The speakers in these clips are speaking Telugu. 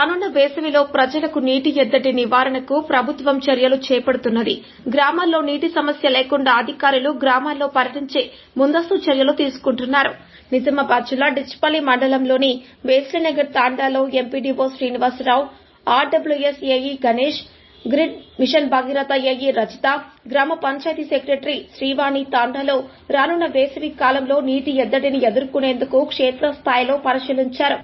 రానున్న వేసవిలో ప్రజలకు నీటి ఎద్దడి నివారణకు ప్రభుత్వం చర్యలు చేపడుతున్నది. గ్రామాల్లో నీటి సమస్య లేకుండా అధికారులు గ్రామాల్లో పర్యటించి ముందస్తు చర్యలు తీసుకుంటున్నారు. నిజామాబాద్ జిల్లా డిచ్పల్లి మండలంలోని Wesleynagar తాండాలో MPDO Srinivasa Rao RWS AE Ganesh grid mission Bhagiratha AE Rachitha గ్రామ పంచాయతీ సెక్రటరీ శ్రీవాణి తాండాలో రానున్న వేసవి కాలంలో నీటి ఎద్దడిని ఎదుర్కొనేందుకు క్షేత్రస్థాయిలో పరిశీలించారు.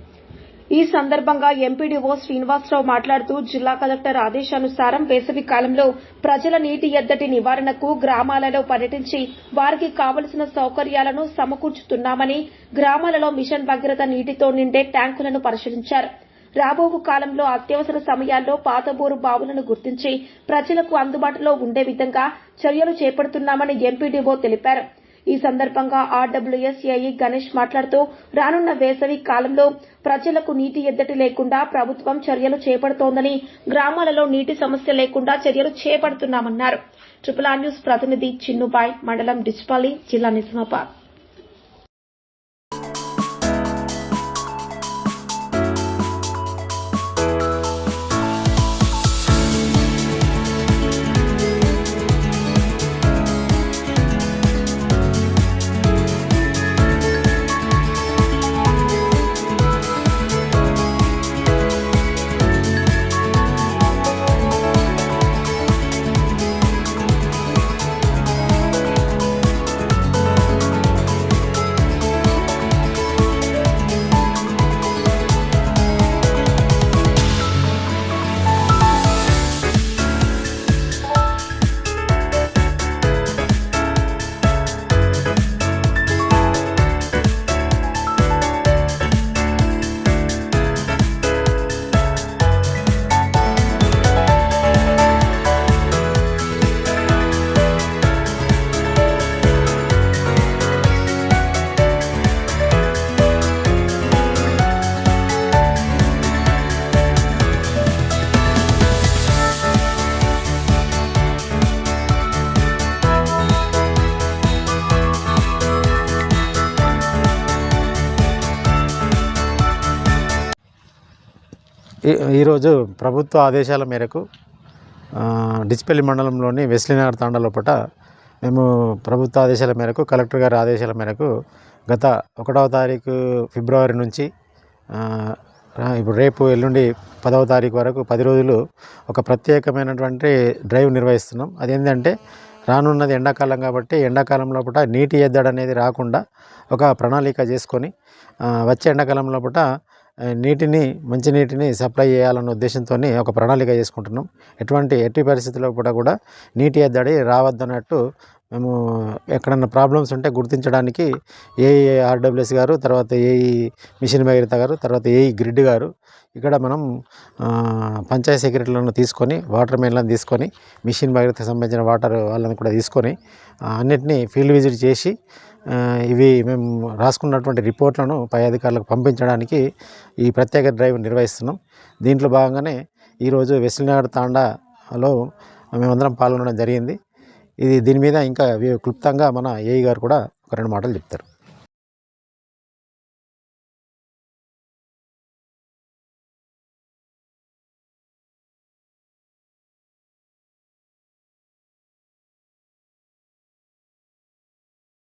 ఈ సందర్భంగా ఎంపీడీఓ శ్రీనివాసరావు మాట్లాడుతూ జిల్లా కలెక్టర్ ఆదేశానుసారం వేసవి కాలంలో ప్రజల నీటి ఎద్దడి నివారణకు గ్రామాలలో పర్యటించి వారికి కావలసిన సౌకర్యాలను సమకూర్చుతున్నామని గ్రామాలలో మిషన్ భగీరథ నీటితో నిండే ట్యాంకులను పరిశీలించారు. రాబోవు కాలంలో అత్యవసర సమయాల్లో పాతబోరు బావులను గుర్తించి ప్రజలకు అందుబాటులో ఉండే విధంగా చర్యలు చేపడుతున్నామని ఎంపీడీఓ తెలిపారు. ఈ సందర్భంగా ఆర్డబ్ల్యూఎస్ఏఈ గణేష్ మాట్లాడుతూ రానున్న వేసవి కాలంలో ప్రజలకు నీటి ఎద్దడి లేకుండా ప్రభుత్వం చర్యలు చేపడుతోందని గ్రామాలలో నీటి సమస్య లేకుండా చర్యలు చేపడుతున్నామన్నారు. ట్రిపుల్ ఆర్ న్యూస్ ప్రతినిధి చిన్నుబాయ్ మండలం డిచ్పల్లి జిల్లా నిజామాబాద్. ఈరోజు ప్రభుత్వ ఆదేశాల మేరకు డిచ్పల్లి మండలంలోని వెస్లీనగర్ తాండా లోపల మేము ప్రభుత్వ ఆదేశాల మేరకు కలెక్టర్ గారి ఆదేశాల మేరకు గత ఒకటవ తారీఖు ఫిబ్రవరి నుంచి ఇప్పుడు రేపు ఎల్లుండి పదవ తారీఖు వరకు పది రోజులు ఒక ప్రత్యేకమైనటువంటి డ్రైవ్ నిర్వహిస్తున్నాం. అదేంటంటే రానున్నది ఎండాకాలం కాబట్టి ఎండాకాలం లోపల నీటి ఎద్దడి అనేది రాకుండా ఒక ప్రణాళిక చేసుకొని వచ్చే ఎండాకాలం లోపల నీటిని మంచి నీటిని సప్లై చేయాలన్న ఉద్దేశంతో ఒక ప్రణాళిక చేసుకుంటున్నాం. ఎటువంటి ఎట్టి పరిస్థితుల్లో కూడా కూడా నీటి ఎద్దడి రావద్దన్నట్టు మేము ఎక్కడన్నా ప్రాబ్లమ్స్ ఉంటే గుర్తించడానికి ఏఈ ఆర్డబ్ల్యూఎస్ గారు తర్వాత ఏఈ మిషన్ భగీరథ గారు తర్వాత ఏఈ గ్రిడ్ గారు ఇక్కడ మనం పంచాయత్ సెక్రటరీలను తీసుకొని వాటర్ మెయిన్లను తీసుకొని మిషన్ భగీరథకు సంబంధించిన వాటర్ వాళ్ళని కూడా తీసుకొని ఆ, అన్నిటినీ ఫీల్డ్ విజిట్ చేసి ఇవి మేము రాసుకున్నటువంటి రిపోర్ట్లను పై అధికారులకు పంపించడానికి ఈ ప్రత్యేక డ్రైవ్ నిర్వహిస్తున్నాం. దీంట్లో భాగంగానే ఈరోజు వెస్లినగర్ తాండాలో మేమందరం పాల్గొనడం జరిగింది. ఇది దీని మీద ఇంకా క్లుప్తంగా మన ఏఈ గారు కూడా ఒక రెండు మాటలు చెప్తారు.